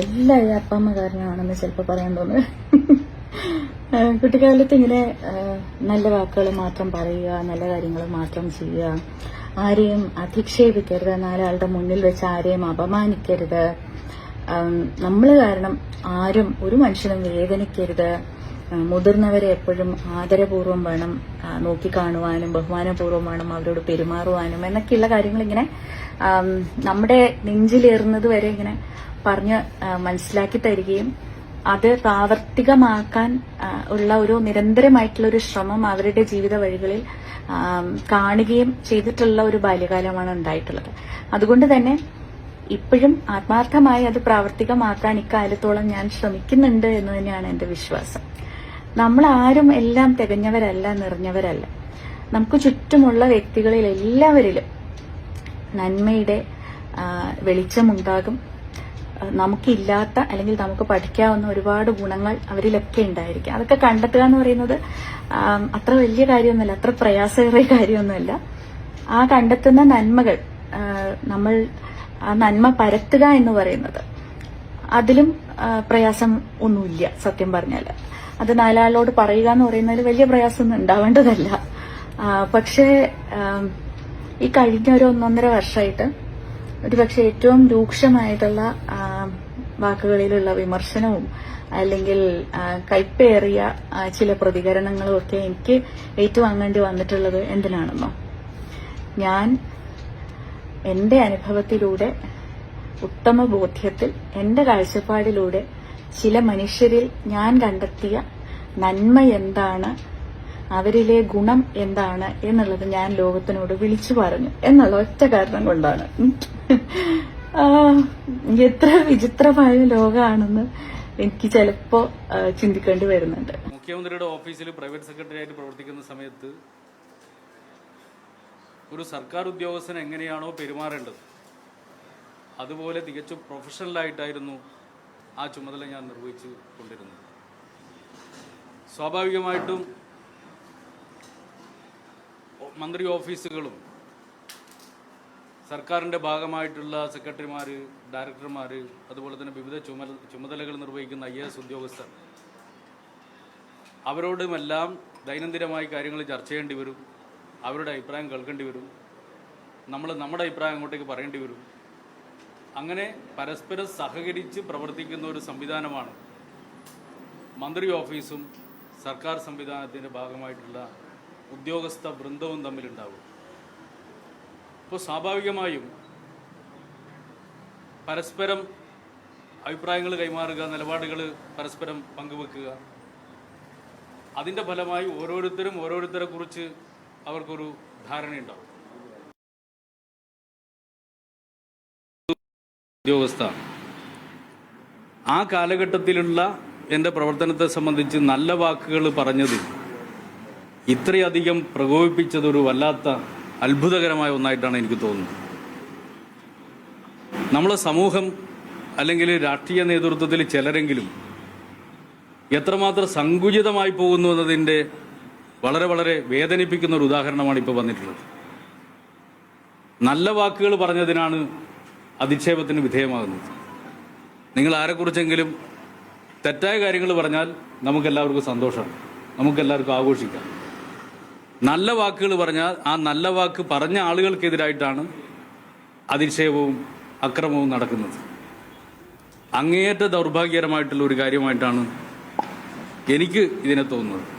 എല്ലാം ഈ അപ്പമ്മ കാരണമാണെന്ന് ചിലപ്പോൾ പറയാൻ തോന്നുന്നത് കുട്ടിക്കാലത്ത് ഇങ്ങനെ നല്ല വാക്കുകൾ മാത്രം പറയുക നല്ല കാര്യങ്ങൾ മാത്രം ചെയ്യുക ആരെയും അധിക്ഷേപിക്കരുത് നാലാളുടെ മുന്നിൽ വെച്ച് ആരെയും അപമാനിക്കരുത്. നമ്മൾ കാരണം ആരും ഒരു മനുഷ്യനും വേദനിക്കരുത്. മുതിർന്നവരെ എപ്പോഴും ആദരപൂർവം വേണം നോക്കിക്കാണുവാനും ബഹുമാനപൂർവം വേണം അവരോട് പെരുമാറുവാനും എന്നൊക്കെയുള്ള കാര്യങ്ങൾ ഇങ്ങനെ നമ്മുടെ നെഞ്ചിലേറുന്നത് വരെ ഇങ്ങനെ പറഞ്ഞ് മനസ്സിലാക്കി തരികയും അത് പ്രാവർത്തികമാക്കാൻ ഉള്ള ഒരു നിരന്തരമായിട്ടുള്ള ഒരു ശ്രമം അവരുടെ ജീവിത വഴികളിൽ കാണുകയും ചെയ്തിട്ടുള്ള ഒരു ബാല്യകാലമാണ് ഉണ്ടായിട്ടുള്ളത്. അതുകൊണ്ട് തന്നെ ഇപ്പോഴും ആത്മാർത്ഥമായി അത് പ്രാവർത്തികമാക്കാൻ ഇക്കാലത്തോളം ഞാൻ ശ്രമിക്കുന്നുണ്ട് എന്ന് തന്നെയാണ് എന്റെ വിശ്വാസം. നമ്മൾ ആരും എല്ലാം തികഞ്ഞവരല്ല നിറഞ്ഞവരല്ല. നമുക്ക് ചുറ്റുമുള്ള വ്യക്തികളിൽ എല്ലാവരിലും നന്മയുടെ വെളിച്ചമുണ്ടാകും. നമുക്കില്ലാത്ത അല്ലെങ്കിൽ നമുക്ക് പഠിക്കാവുന്ന ഒരുപാട് ഗുണങ്ങൾ അവരിലൊക്കെ ഉണ്ടായിരിക്കും. അതൊക്കെ കണ്ടെത്തുക എന്ന് പറയുന്നത് അത്ര വലിയ കാര്യമൊന്നുമല്ല അത്ര പ്രയാസകരമായ കാര്യമൊന്നുമല്ല. ആ കണ്ടെത്തുന്ന നന്മകൾ നമ്മൾ ആ നന്മ പരത്തുക എന്ന് പറയുന്നത്. അതിലും പ്രയാസം ഒന്നുമില്ല സത്യം പറഞ്ഞാൽ. അത് നാലാളോട് പറയുക എന്ന് പറയുന്നതിൽ വലിയ പ്രയാസമൊന്നും ഉണ്ടാവേണ്ടതല്ല. പക്ഷേ ഈ കഴിഞ്ഞ ഒരു ഒന്നൊന്നര വർഷമായിട്ട് ഒരുപക്ഷെ ഏറ്റവും രൂക്ഷമായിട്ടുള്ള വാക്കുകളിലുള്ള വിമർശനവും അല്ലെങ്കിൽ കൈപ്പേറിയ ചില പ്രതികരണങ്ങളും ഒക്കെ എനിക്ക് ഏറ്റുവാങ്ങേണ്ടി വന്നിട്ടുള്ളത് എന്തിനാണെന്നോ? ഞാൻ എന്റെ അനുഭവത്തിലൂടെ ഉത്തമ ബോധ്യത്തിൽ എന്റെ കാഴ്ചപ്പാടിലൂടെ ചില മനുഷ്യരിൽ ഞാൻ കണ്ടെത്തിയ നന്മ എന്താണ് അവരിലെ ഗുണം എന്താണ് എന്നുള്ളത് ഞാൻ ലോകത്തിനോട് വിളിച്ചു പറഞ്ഞു. എന്നുള്ള ഒറ്റ കാരണം കൊണ്ടാണ്. എത്ര വിചിത്രമായ ലോകമാണെന്ന് എനിക്ക് ചിലപ്പോ ചിന്തിക്കേണ്ടി വരുന്നുണ്ട്. മുഖ്യമന്ത്രിയുടെ ഓഫീസിൽ പ്രൈവറ്റ് സെക്രട്ടറി ആയിട്ട് പ്രവർത്തിക്കുന്ന സമയത്ത് ഒരു സർക്കാർ ഉദ്യോഗസ്ഥൻ എങ്ങനെയാണോ പെരുമാറേണ്ടത് അതുപോലെ തികച്ചും പ്രൊഫഷണലായിട്ടായിരുന്നു ആ ചുമതല ഞാൻ നിർവഹിച്ചു കൊണ്ടിരുന്നത്. സ്വാഭാവികമായിട്ടും മന്ത്രി ഓഫീസുകളും സർക്കാരിന്റെ ഭാഗമായിട്ടുള്ള സെക്രട്ടറിമാർ ഡയറക്ടർമാർ അതുപോലെ തന്നെ വിവിധ ചുമല ചുമതലകൾ നിർവഹിക്കുന്ന ഐ എസ് ഉദ്യോഗസ്ഥർ. അവരോടുമെല്ലാം ദൈനംദിനമായി കാര്യങ്ങൾ ചർച്ച ചെയ്യേണ്ടി വരും. അവരുടെ അഭിപ്രായം കേൾക്കേണ്ടി വരും. നമ്മൾ നമ്മുടെ അഭിപ്രായം അങ്ങോട്ടേക്ക് പറയേണ്ടി വരും. അങ്ങനെ പരസ്പരം സഹകരിച്ച് പ്രവർത്തിക്കുന്ന ഒരു സംവിധാനമാണ് മന്ത്രി ഓഫീസും സർക്കാർ സംവിധാനത്തിന്റെ ഭാഗമായിട്ടുള്ള ഉദ്യോഗസ്ഥ വൃന്ദവും തമ്മിലുണ്ടാവും അപ്പോൾ സ്വാഭാവികമായും പരസ്പരം അഭിപ്രായങ്ങൾ കൈമാറുക നിലപാടുകൾ പരസ്പരം പങ്കുവെക്കുക. അതിന്റെ ഫലമായി ഓരോരുത്തരും ഓരോരുത്തരെ കുറിച്ച് അവർക്കൊരു ധാരണയുണ്ടാവും. ഉദ്യോഗസ്ഥ. ആ കാലഘട്ടത്തിലുള്ള എന്റെ പ്രവർത്തനത്തെ സംബന്ധിച്ച് നല്ല വാക്കുകൾ പറഞ്ഞത് ഇത്രയധികം പ്രകോപിപ്പിച്ചതൊരു വല്ലാത്ത അത്ഭുതകരമായ ഒന്നായിട്ടാണ് എനിക്ക് തോന്നുന്നത്. നമ്മളെ സമൂഹം അല്ലെങ്കിൽ രാഷ്ട്രീയ നേതൃത്വത്തിൽ ചിലരെങ്കിലും എത്രമാത്രം സങ്കുചിതമായി പോകുന്നു എന്നതിന്റെ വളരെ വളരെ വേദനിപ്പിക്കുന്ന ഒരു ഉദാഹരണമാണ് ഇപ്പോൾ വന്നിട്ടുള്ളത്. നല്ല വാക്കുകൾ പറഞ്ഞതിനാണ് അധിക്ഷേപത്തിന് വിധേയമാകുന്നത്. നിങ്ങൾ ആരെക്കുറിച്ചെങ്കിലും തെറ്റായ കാര്യങ്ങൾ പറഞ്ഞാൽ നമുക്കെല്ലാവർക്കും സന്തോഷമാണ്. നമുക്കെല്ലാവർക്കും ആഘോഷിക്കാം. നല്ല വാക്കുകൾ പറഞ്ഞാൽ ആ നല്ല വാക്ക് പറഞ്ഞ ആളുകൾക്കെതിരായിട്ടാണ് അതിശയവും അക്രമവും നടക്കുന്നത്. അങ്ങേയറ്റ ദൗർഭാഗ്യകരമായിട്ടുള്ള ഒരു കാര്യമായിട്ടാണ് എനിക്ക് ഇതിനെ തോന്നുന്നത്.